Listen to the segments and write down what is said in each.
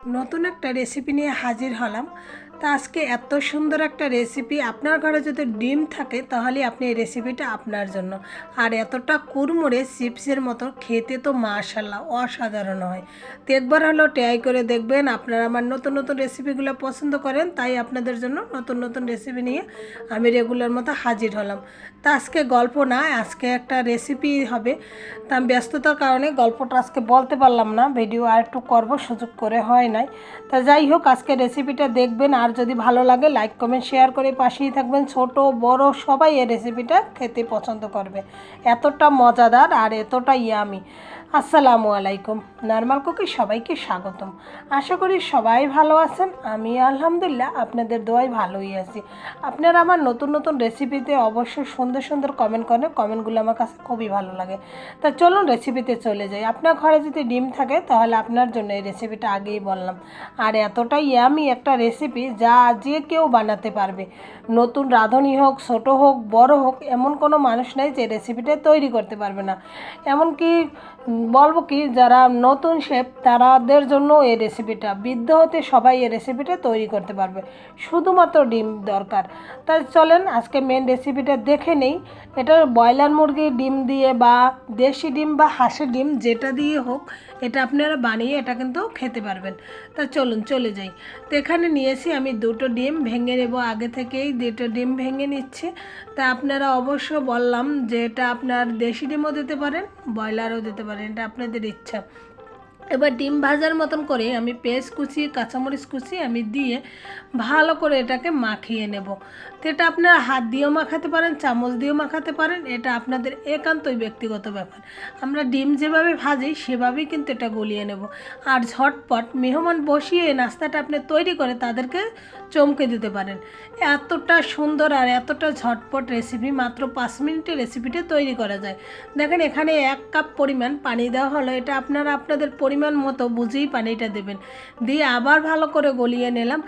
নতুন একটা রেসিপি নিয়ে হাজির হলাম। তা আজকে এত সুন্দর একটা রেসিপি আপনার ঘরে যদি ডিম থাকে, তাহলে আপনি এই রেসিপিটা আপনার জন্য। আর এতটা কুড়মুড়ে চিপসের মতো খেতে তো মাশাল্লাহ অসাধারণ হয়। তো একবার হলো ট্রাই করে দেখবেন, আপনারা আমার নতুন নতুন রেসিপিগুলো পছন্দ করেন, তাই আপনাদের জন্য নতুন নতুন রেসিপি নিয়ে আমি রেগুলার মতো হাজির হলাম। তা আজকে গল্প না, আজকে একটা রেসিপি হবে। তা ব্যস্ততার কারণে গল্পটা আজকে বলতে পারলাম না ভিডিও আর একটু করব, সুযোগ করে হয় নাই। তা যাই হোক, আজকে রেসিপিটা দেখবেন, আর যদি ভালো লাগে লাইক কমেন্ট শেয়ার করে পাশেই থাকবেন। ছোট, বড়, সবাই এই রেসিপিটা খেতে পছন্দ করবে। এতটা মজাদার আর এতটা ইয়ামি আসসালামু আলাইকুম। নর্মাল কুকি সবাইকে স্বাগতম। আশা করি সবাই ভালো আছেন। আমি আলহামদুলিল্লাহ আপনাদের দোয়াই ভালোই আছি। আপনারা আমার নতুন নতুন রেসিপিতে অবশ্যই সুন্দর সুন্দর কমেন্ট করেন কমেন্টগুলো আমার কাছে খুবই ভালো লাগে। তা চলুন রেসিপিতে চলে যাই। আপনার ঘরে যদি ডিম থাকে, তাহলে আপনার জন্য এই রেসিপিটা আগেই বললাম। আর এতটাই আমি একটা রেসিপি যা যে কেউ বানাতে পারবে। নতুন রাঁধুনি হোক, ছোট হোক, বড় হোক, এমন কোনো মানুষ নেই যে রেসিপিটা তৈরি করতে পারবে না। এমনকি বলব কি, যারা নতুন শেফ, তারাদের জন্য এই রেসিপিটা বৃদ্ধ হতে সবাই এই রেসিপিটা তৈরি করতে পারবে। শুধুমাত্র ডিম দরকার। তাই চলেন, আজকে মেন রেসিপিটা দেখে নেই। এটা ব্রয়লার মুরগির ডিম দিয়ে বা দেশি ডিম বা হাঁসের ডিম, যেটা দিয়ে হোক এটা আপনারা বানিয়ে এটা কিন্তু খেতে পারবেন। তা চলুন, চলে যাই। তো এখানে নিয়েছি আমি দুটো ডিম, ভেঙে নেব আগে থেকেই দুটো ডিম ভেঙে নিচ্ছি। তা আপনারা অবশ্য বললাম যে এটা আপনার দেশি ডিমও দিতে পারেন, ব্রয়লারও দিতে পারেন, এটা আপনাদের ইচ্ছা। এবার ডিম ভাজার মতন করে আমি পেঁয়াজ কুচি, কাঁচামরিচ কুচি আমি দিয়ে ভালো করে এটাকে মাখিয়ে নেব। তো এটা আপনারা হাত দিয়েও মাখাতে পারেন, চামচ দিয়েও মাখাতে পারেন, এটা আপনাদের একান্তই ব্যক্তিগত ব্যাপার। আমরা ডিম যেভাবে ভাজি সেভাবেই কিন্তু এটা গলিয়ে নেব। আর ঝটপট মেহমান বসিয়ে নাস্তাটা আপনি তৈরি করে তাদেরকে চমকে দিতে পারেন। এতটা সুন্দর আর এতটা ঝটপট রেসিপি মাত্র পাঁচ মিনিটে রেসিপিটা তৈরি করা যায়। দেখেন এখানে এক কাপ পরিমাণ পানি দেওয়া হলো। এটা আপনারা আপনাদের পরিমাণ মতো বুঝেই পানিটা দেবেন। দিয়ে আবার ভালো করে গলিয়ে নিলাম।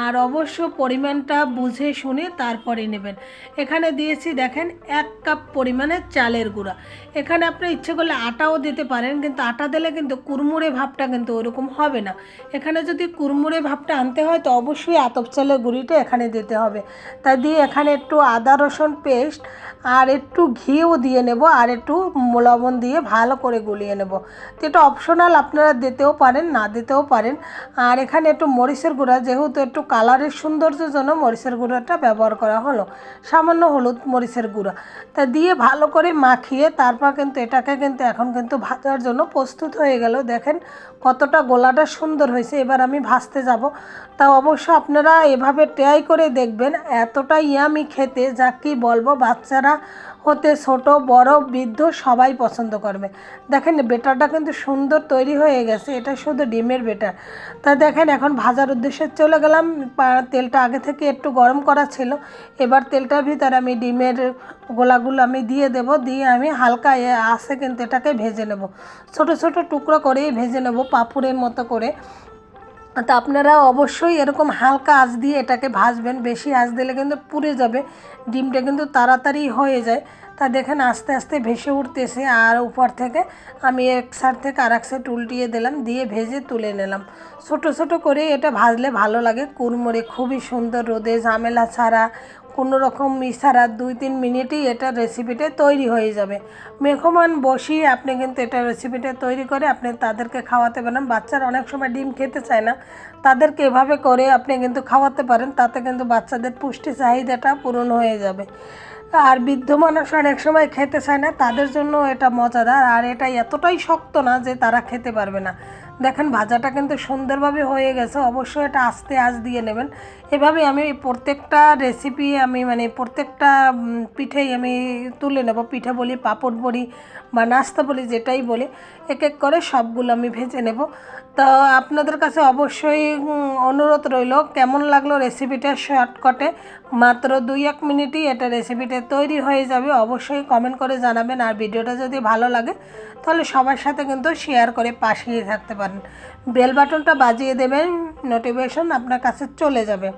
আর অবশ্য পরিমাণটা বুঝে শুনে তারপরে নেবেন। এখানে দিয়েছি দেখেন এক কাপ পরিমাণে চালের গুঁড়া। এখানে আপনি ইচ্ছে করলে আটাও দিতে পারেন, কিন্তু আটা দিলে কিন্তু কুরমুড়ে ভাবটা কিন্তু ওরকম হবে না। এখানে যদি কুরমুড়ে ভাবটা আনতে হয়, তো অবশ্যই আতপ চালের গুঁড়িটা এখানে দিতে হবে। তা দিয়ে এখানে একটু আদা, রসুন পেস্ট আর একটু ঘিও দিয়ে নেব আর একটু লবণ দিয়ে ভালো করে গুলিয়ে নেব। তো এটা অপশনাল আপনারা দিতেও পারেন, না দিতেও পারেন। আর এখানে একটু মরিচের গুঁড়া, যেহেতু একটু কালারের সৌন্দর্যের জন্য মরিচের গুঁড়াটা ব্যবহার করা হলো। সামান্য হলুদ মরিচের গুঁড়া। তা দিয়ে ভালো করে মাখিয়ে তারপর কিন্তু এটাকে কিন্তু এখন কিন্তু ভাজার জন্য প্রস্তুত হয়ে গেল। দেখেন কতটা গোলাটা সুন্দর হয়েছে। এবার আমি ভাজতে যাব। তা অবশ্য আপনারা এভাবে ট্রাই করে দেখবেন এতটা ইয়ামি খেতে যা কি বলব, বাচ্চারা হতে ছোট, বড়, বৃদ্ধ সবাই পছন্দ করবে। দেখেন, বেটারটা কিন্তু সুন্দর তৈরি হয়ে গেছে এটা শুধু ডিমের বেটার। তা দেখেন, এখন ভাজার উদ্দেশ্যে চলে গেলাম তেলটা আগে থেকে একটু গরম করা ছিল, এবার তেলটার ভিতরে আমি ডিমের গোলাগুলো আমি দিয়ে দেব, দিয়ে আমি হালকা আসে কিন্তু এটাকে ভেজে নেব। ছোট ছোট টুকরো করেই ভেজে নেব, পাঁপুড়ের মতো করে। তা আপনারা অবশ্যই এরকম হালকা আঁচ দিয়ে এটাকে ভাজবেন, বেশি আঁচ দিলে কিন্তু পুড়ে যাবে, ডিমটা কিন্তু তাড়াতাড়ি হয়ে যায়। তা দেখেন আস্তে আস্তে ভেসে উঠতেছে আর উপর থেকে আমি এক সাইড থেকে আর এক সাইড উল্টিয়ে দিলাম, দিয়ে ভেজে তুলে নিলাম। ছোট ছোট করে এটা ভাজলে ভালো লাগে। কুড়মুড়ে খুবই সুন্দর, রোদে ঝামেলা ছাড়া কোনো রকম ইশারা দুই তিন মিনিটেই এটা রেসিপিটা তৈরি হয়ে যাবে। মেহমান বসিয়ে আপনি কিন্তু এটা রেসিপিটা তৈরি করে আপনি তাদেরকে খাওয়াতে পারেন। বাচ্চারা অনেক সময় ডিম খেতে চায় না। তাদেরকে এভাবে করে আপনি কিন্তু খাওয়াতে পারেন, তাতে কিন্তু বাচ্চাদের পুষ্টি চাহিদাটা পূরণ হয়ে যাবে। আর বৃদ্ধ মানুষ অনেক সময় খেতে চায় না, তাদের জন্য এটা মজাদার। আর এটা এতটাই শক্ত না যে তারা খেতে পারবে না। দেখেন, ভাজাটা কিন্তু সুন্দরভাবে হয়ে গেছে। অবশ্যই এটা আস্তে আঁচ দিয়ে নেবেন। এভাবে আমি প্রত্যেকটা রেসিপি আমি মানে প্রত্যেকটা পিঠেই আমি তুলে নেব। পিঠে বলি, পাঁপড় বলি বা নাস্তা বলি, যেটাই বলি, এক এক করে সবগুলো আমি ভেজে নেব। তো আপনাদের কাছে অবশ্যই অনুরোধ রইল, কেমন লাগল রেসিপিটা শর্টকটে মাত্র দুই এক মিনিটই এটা রেসিপিটা তৈরি হয়ে যাবে। অবশ্যই কমেন্ট করে জানাবেন। আর ভিডিওটা যদি ভালো লাগে, তাহলে সবার সাথে কিন্তু শেয়ার করে পাশিয়ে থাকতে পারেন। বেল বাটনটা বাজিয়ে দেবেন নোটিফিকেশন আপনার কাছে চলে যাবে।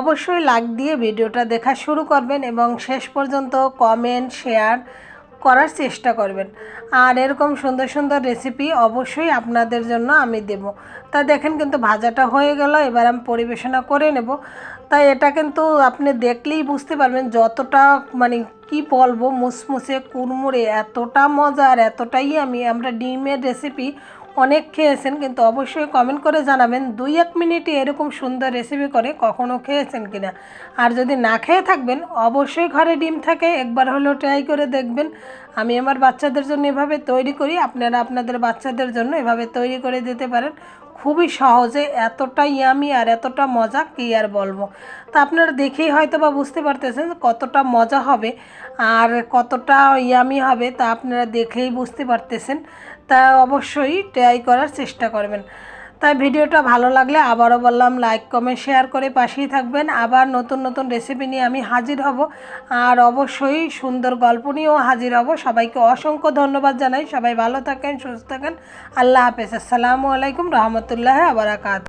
অবশ্যই লাইক দিয়ে ভিডিওটা দেখা শুরু করবেন এবং শেষ পর্যন্ত কমেন্ট শেয়ার করার চেষ্টা করবেন। আর এরকম সুন্দর সুন্দর রেসিপি অবশ্যই আপনাদের জন্য আমি দেব। তা দেখেন কিন্তু ভাজাটা হয়ে গেল, এবার আমি পরিবেশনা করে নেব। তাই এটা কিন্তু আপনি দেখলেই বুঝতে পারবেন যতটা মানে কি বলব, মুসমুসে কুড়মুড়ে, এতটা মজা আর এতটাই আমি, আমরা ডিমের রেসিপি অনেক খেয়েছেন, কিন্তু অবশ্যই কমেন্ট করে জানাবেন দুই এক মিনিটে এরকম সুন্দর রেসিপি করে কখনও খেয়েছেন কিনা। আর যদি না খেয়ে থাকবেন, অবশ্যই ঘরে ডিম থাকে, একবার হলেও ট্রাই করে দেখবেন। আমি আমার বাচ্চাদের জন্য এভাবে তৈরি করি, আপনারা আপনাদের বাচ্চাদের জন্য এভাবে তৈরি করে দিতে পারেন। খুবই সহজে এতটা ইয়ামি আর এতটা মজা কী আর বলব? তা আপনারা দেখেই হয়তো বা বুঝতে পারতেছেন কতটা মজা হবে আর কতটা ইয়ামি হবে তা আপনারা দেখেই বুঝতে পারতেছেন। তা অবশ্যই ট্রাই করার চেষ্টা করবেন। তাই ভিডিওটা ভালো লাগলে আবারও বললাম লাইক কমেন্ট শেয়ার করে পাশেই থাকবেন। আবার নতুন নতুন রেসিপি নিয়ে আমি হাজির হব। আর অবশ্যই সুন্দর গল্প নিয়েও হাজির হব। সবাইকে অসংখ্য ধন্যবাদ জানাই। সবাই ভালো থাকেন, সুস্থ থাকেন। আল্লাহ হাফেজ। আসসালামু আলাইকুম রহমতুল্লাহ আবরাকাত